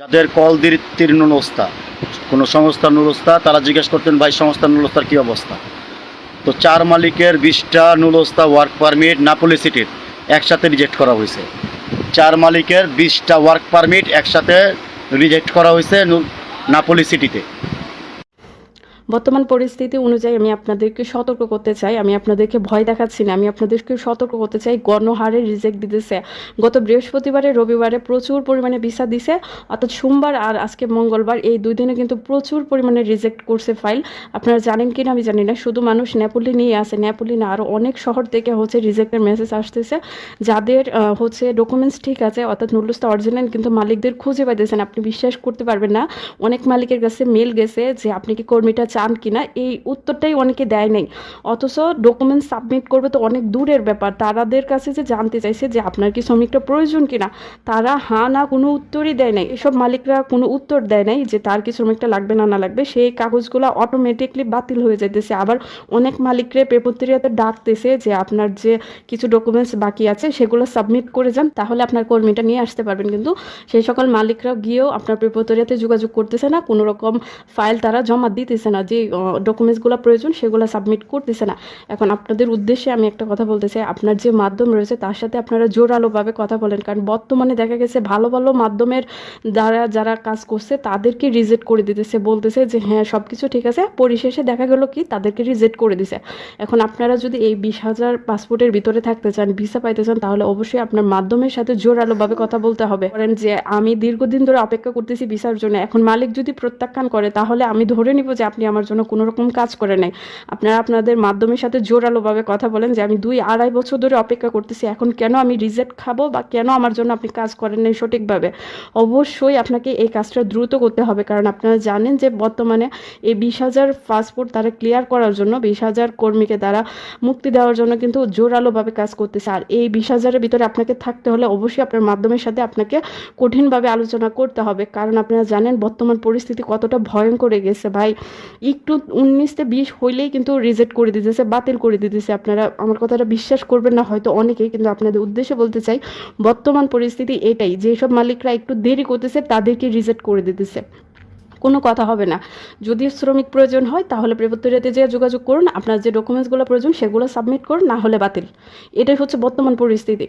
যাদের কল দির নুরস্তা কোনো সংস্থার নুলস্তা তারা জিজ্ঞেস করতেন, ভাই, সংস্থার নুলস্তার কী অবস্থা? তো চার মালিকের বিশটা নুলস্তা ওয়ার্ক পারমিট নাপোলি সিটির একসাথে রিজেক্ট করা হয়েছে। চার মালিকের বিশটা ওয়ার্ক পারমিট একসাথে রিজেক্ট করা হয়েছে নাপোলি সিটিতে বর্তমান পরিস্থিতি অনুযায়ী আমি আপনাদেরকে সতর্ক করতে চাই। আমি আপনাদেরকে ভয় দেখাচ্ছি না। আমি আপনাদেরকে সতর্ক করতে চাই। গণহারে রিজেক্ট দিতেছে। গত বৃহস্পতিবারে, রবিবারে প্রচুর পরিমাণে ভিসা দিছে। অর্থাৎ সোমবার আর আজকে মঙ্গলবার এই দুই দিনে কিন্তু প্রচুর পরিমাণে রিজেক্ট করছে ফাইল। আপনারা জানেন কি না আমি জানি না। শুধু মানুষ নেপোলি নিয়ে আসে নেপোলি না আরও অনেক শহর থেকে হচ্ছে রিজেক্টের মেসেজ আসতেছে। যাদের হচ্ছে ডকুমেন্টস ঠিক আছে, অর্থাৎ নুরুস্তা অরিজিনাল কিন্তু মালিকদের খুঁজে পাইতেছেন। আপনি বিশ্বাস করতে পারবেন না। অনেক মালিকের কাছে মেল গেছে যে, আপনি কি কর্মীটা চান কিনা, এই উত্তরটাই অনেকে দেয় নাই। অথচ ডকুমেন্ট সাবমিট করবে তো অনেক দূরের ব্যাপার। তারাদের কাছে যে জানতে চাইছে যে আপনার কি শ্রমিকটা প্রয়োজন কিনা, তারা হ্যাঁ না কোনো উত্তরই দেয় নাই। এসব মালিকরা কোনো উত্তর দেয় নাই যে তার কি শ্রমিকটা লাগবে না না লাগবে। সেই কাগজগুলো অটোমেটিকলি বাতিল হয়ে যাইতেছে। আবার অনেক মালিকরে পেপত্রিয়াতে ডাকতেছে যে আপনার যে কিছু ডকুমেন্টস বাকি আছে, সেগুলো সাবমিট করে যান, তাহলে আপনার কর্মীটা নিয়ে আসতে পারবেন। কিন্তু সেই সকল মালিকরা গিয়েও আপনার পেপত্রিয়াতে যোগাযোগ করতেছে না। কোনো রকম ফাইল তারা জমা দিতেছে না। যে ডকুমেন্টসগুলো প্রয়োজন সেগুলো সাবমিট করতেছে না। এখন আপনাদের উদ্দেশ্যে আমি একটা কথা বলতে চাই আপনার যে মাধ্যম রয়েছে তার সাথে আপনারা জোরালোভাবে কথা বলেন, কারণ বর্তমানে দেখা গেছে ভালো ভালো মাধ্যমের দ্বারা যারা কাজ করছে তাদেরকে রিজেক্ট করে দিতেছে, বলতেছে যে হ্যাঁ সব কিছু ঠিক আছে। পরিশেষে দেখা গেল কি, তাদেরকে রিজেক্ট করে দিছে। এখন আপনারা যদি এই বিশ হাজার পাসপোর্টের ভিতরে থাকতে চান ভিসা পাইতে চান, তাহলে অবশ্যই আপনার মাধ্যমের সাথে জোরালোভাবে কথা বলতে হবে। করেন যে, আমি দীর্ঘদিন ধরে অপেক্ষা করতেছি ভিসার জন্য। এখন মালিক যদি প্রত্যাখ্যান করে, তাহলে আমি ধরে নিব যে, আপনি আমার জন্য কোনো রকম কাজ করে নাই। আপনারা আপনাদের মাধ্যমের সাথে জোরালোভাবে কথা বলেন যে, আমি দুই আড়াই বছর ধরে অপেক্ষা করতেছি, এখন কেন আমি রিজেক্ট খাব বা কেন আমার জন্য আপনি কাজ করেন নাই সঠিকভাবে? অবশ্যই আপনাকে এই কাজটা দ্রুত করতে হবে, কারণ আপনারা জানেন যে বর্তমানে এই বিশ হাজার পাসপোর্ট তারা ক্লিয়ার করার জন্য, বিশ হাজার কর্মীকে তারা মুক্তি দেওয়ার জন্য কিন্তু জোরালোভাবে কাজ করতেছে। আর এই বিশ হাজারের ভিতরে আপনাকে থাকতে হলে অবশ্যই আপনার মাধ্যমের সাথে আপনাকে কঠিনভাবে আলোচনা করতে হবে, কারণ আপনারা জানেন বর্তমান পরিস্থিতি কতটা ভয়ঙ্কর গেছে। ভাই একটু উনিশতে বিশ হইলেই কিন্তু রিজেক্ট করে দিতেছে, বাতিল করে দিতেছে। আপনারা আমার কথাটা বিশ্বাস করবেন না, হয়তো অনেকেই কিন্তু আপনাদের উদ্দেশ্যে বলতে চাই, বর্তমান পরিস্থিতি এটাই, যেসব মালিকরা একটু দেরি করতেছে, তাদেরকে রিজেক্ট করে দিতেছে। কোনো কথা হবে না। যদি শ্রমিক প্রয়োজন হয়, তাহলে প্রেপত্তরিয়াতে যে যোগাযোগ করুন, আপনার যে ডকুমেন্টসগুলো প্রয়োজন, সেগুলো সাবমিট করুন, না হলে বাতিল। এটাই হচ্ছে বর্তমান পরিস্থিতি।